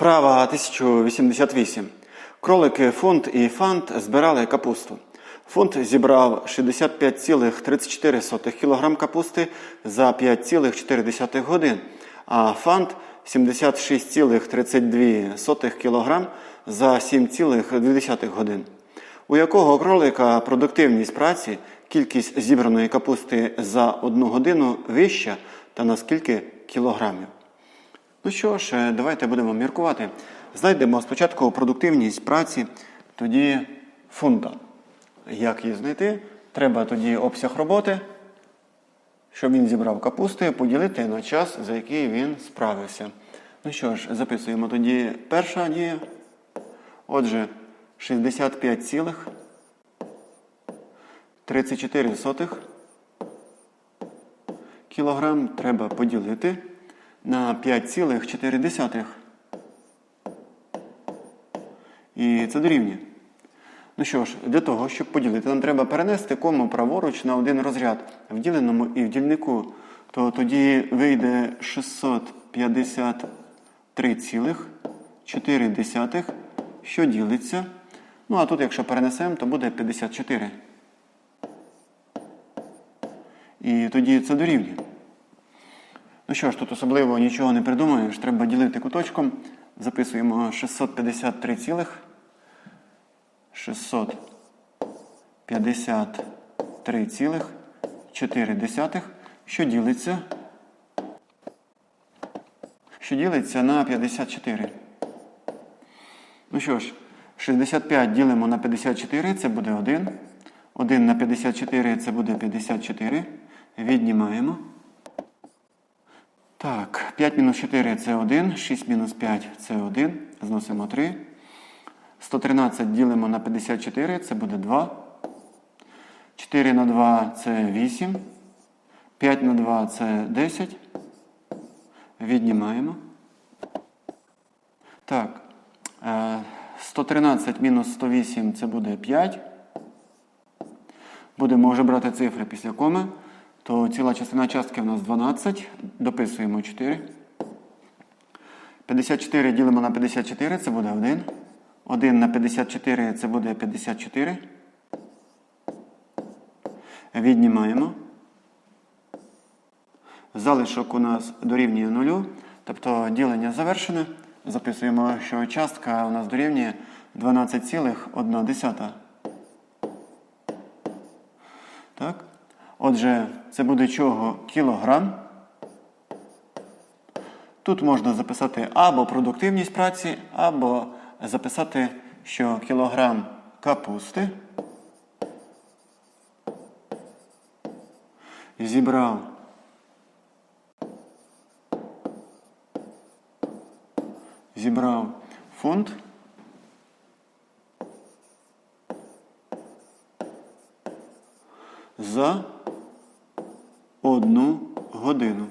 Вправа 1088. Кролики Фунт і Фант збирали капусту. Фунт зібрав 65,34 кг капусти за 5,4 годин, а Фант 76,32 кг за 7,2 годин. У якого кролика продуктивність праці, кількість зібраної капусти за одну годину вища та на скільки кілограмів? Ну що ж, е, давайте будемо міркувати. Знайдемо спочатку продуктивність праці, тоді фунта. Як її знайти? Треба тоді обсяг роботи, щоб він зібрав капусти, поділити на час, за який він справився. Ну що ж, записуємо тоді перша дія. Отже, 65,34 кілограм треба поділити на 5,4. І це дорівнює. Ну що ж, для того, щоб поділити, нам треба перенести кому праворуч на один розряд в діленому і в дільнику. То тоді вийде 653,4, що ділиться. Ну, а тут, якщо перенесемо, то буде 54. І тоді це дорівнює. Ну що ж, тут особливо нічого не придумаєш, треба ділити куточком. Записуємо 653 цілих. 653,4, що ділиться. Що ділиться на 54. Ну що ж, 65 ділимо на 54, це буде 1. 1 на 54 це буде 54. Віднімаємо. Так, 5 мінус 4 це 1, 6 мінус 5 це 1. Зносимо 3. 113 ділимо на 54, це буде 2. 4 на 2 це 8. 5 на 2 це 10. Віднімаємо. Так. е, 113 мінус 108 це буде 5. Будемо вже брати цифри після коми. То ціла частина частки у нас 12. Дописуємо 4. 54 ділимо на 54, це буде 1. 1 на 54 це буде 54. Віднімаємо. Залишок у нас дорівнює 0. Тобто ділення завершене. Записуємо, що частка у нас дорівнює 12,1. Так? Отже, це буде чого? Кілограм. Тут можна записати або продуктивність праці, або записати, що кілограм капусти. Зібрав. Зібрав фунт за одну годину.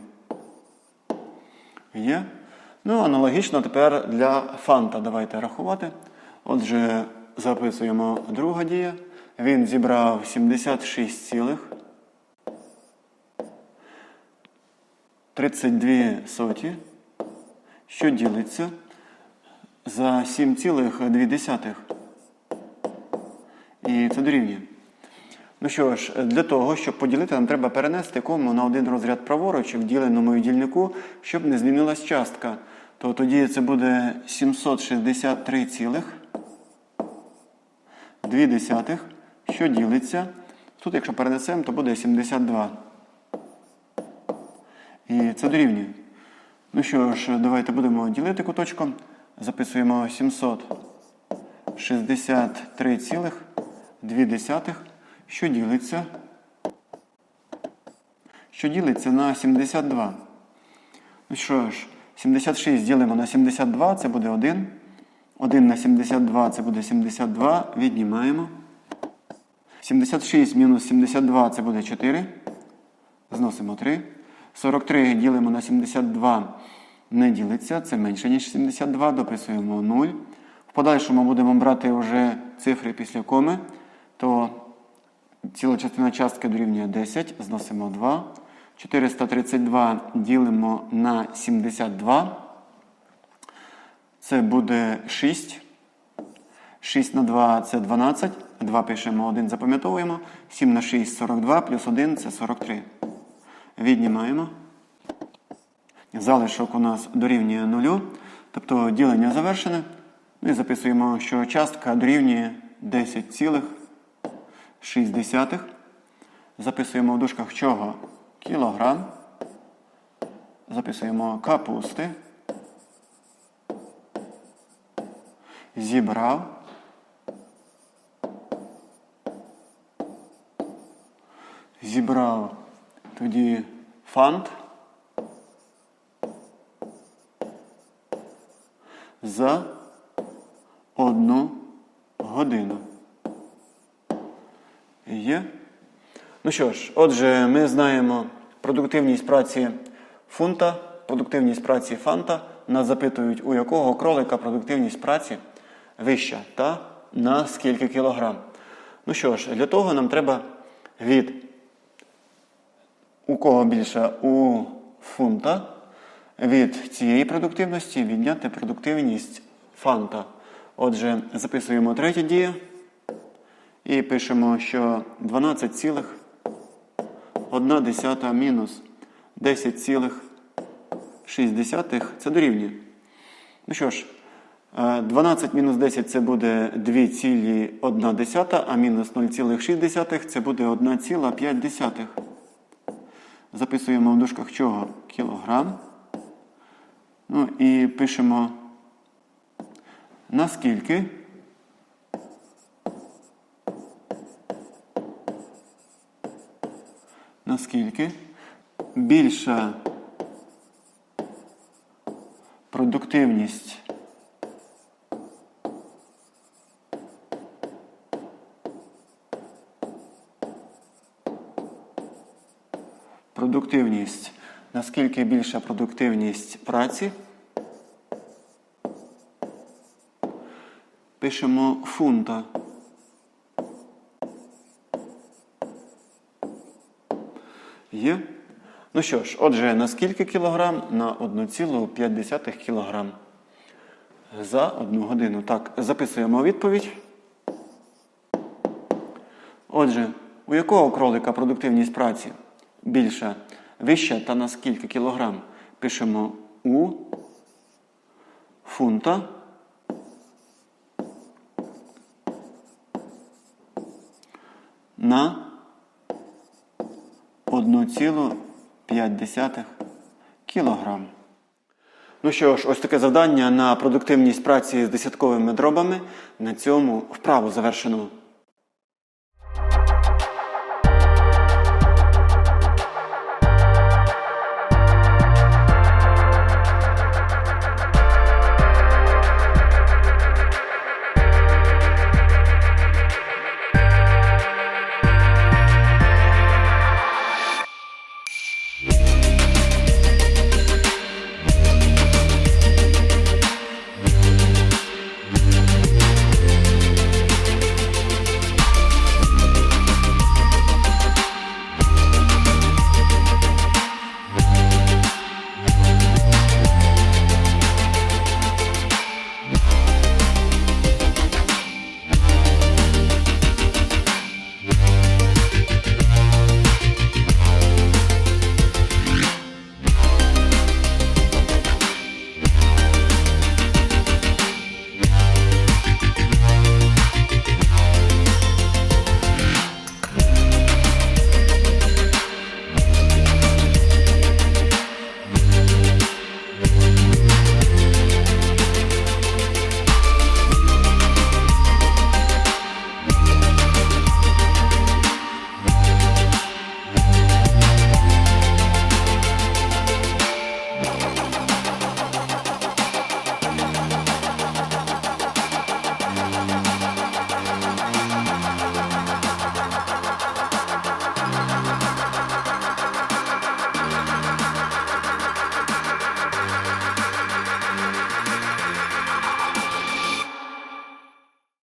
Є? Ну, аналогічно тепер для фанта давайте рахувати. Отже, записуємо друга дія. Він зібрав 76 цілих 32 соті, що ділиться за 7,2. І це дорівнює. Ну що ж, для того, щоб поділити, нам треба перенести кому на один розряд праворуч в діленому і дільнику, щоб не змінилась частка. То тоді це буде 763,2, що ділиться. Тут, якщо перенесемо, то буде 72. І це дорівнює. Ну що ж, давайте будемо ділити куточком. Записуємо 763,2, що ділиться. Що ділиться на 72. Ну що ж, 76 ділимо на 72, це буде 1. 1 на 72 це буде 72. Віднімаємо. 76 мінус 72 це буде 4. Зносимо 3. 43 ділимо на 72 не ділиться, це менше, ніж 72. Дописуємо 0. В подальшому будемо брати вже цифри після коми, то ціла частина частки дорівнює 10, зносимо 2. 432 ділимо на 72. Це буде 6. 6 на 2 це 12. 2 пишемо, 1 запам'ятовуємо. 7 на 6 42, плюс 1 це 43. Віднімаємо. Залишок у нас дорівнює 0. Тобто ділення завершене. Ну і записуємо, що частка дорівнює 10,6. Записуємо в дужках чого? Кілограм. Записуємо капусти. Зібрав. Зібрав тоді фант. За одну годину. Є. Ну що ж, отже, ми знаємо продуктивність праці фунта, продуктивність праці фанта. Нас запитують, у якого кролика продуктивність праці вища та на скільки кілограм. Ну що ж, для того нам треба від у кого більше у фунта від цієї продуктивності відняти продуктивність фанта. Отже, записуємо третє дія і пишемо, що 12,1 мінус 10,6 це дорівнює. Ну що ж, е, 12 мінус 10 це буде 2,1, а мінус 0,6 це буде 1,5. Записуємо в дужках чого? Кілограм. Ну і пишемо наскільки наскільки більша продуктивність продуктивність, наскільки більша продуктивність праці, пишемо фунта. Є? Ну що ж, отже, на скільки кілограм? На 1,5 кілограм за одну годину. Так, записуємо відповідь. Отже, у якого кролика продуктивність праці більша, вища та на скільки кілограм? Пишемо у фунта. На 1,5 кілограм. Ну що ж, ось таке завдання на продуктивність праці з десятковими дробами. На цьому вправу завершено.